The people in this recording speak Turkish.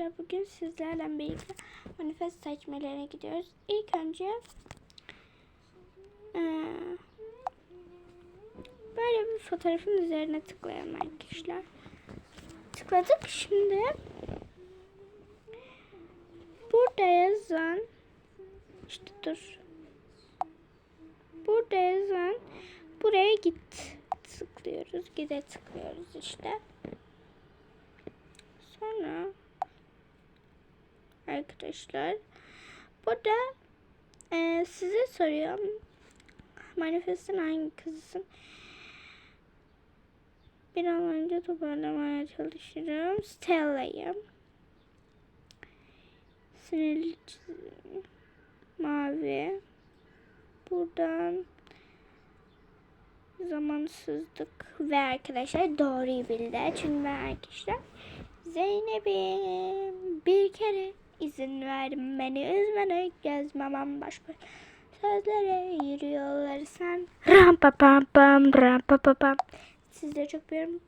arkadaşlar bugün sizlerle birlikte manifest seçmelerine gidiyoruz. İlk önce eee, böyle bir fotoğrafın üzerine tıklayalım arkadaşlar. Tıkladık şimdi. Burada yazan işte dur. Burada yazan buraya git tıklıyoruz. Gide tıklıyoruz işte. Sonra arkadaşlar burada eee, size soruyorum. Manifestin hangi kızısın? Bir an önce toparlamaya çalışırım. Stella'yım. Sinirli çizim. Mavi. Buradan zamansızlık ve arkadaşlar doğruyu bildi. Çünkü ben arkadaşlar Zeynep'im bir kere izin verin beni üzmene gezmemem başka sözlere yürüyorlar sen ram pa pam pam ram pa pa pam. Sizleri çok beğeniyorum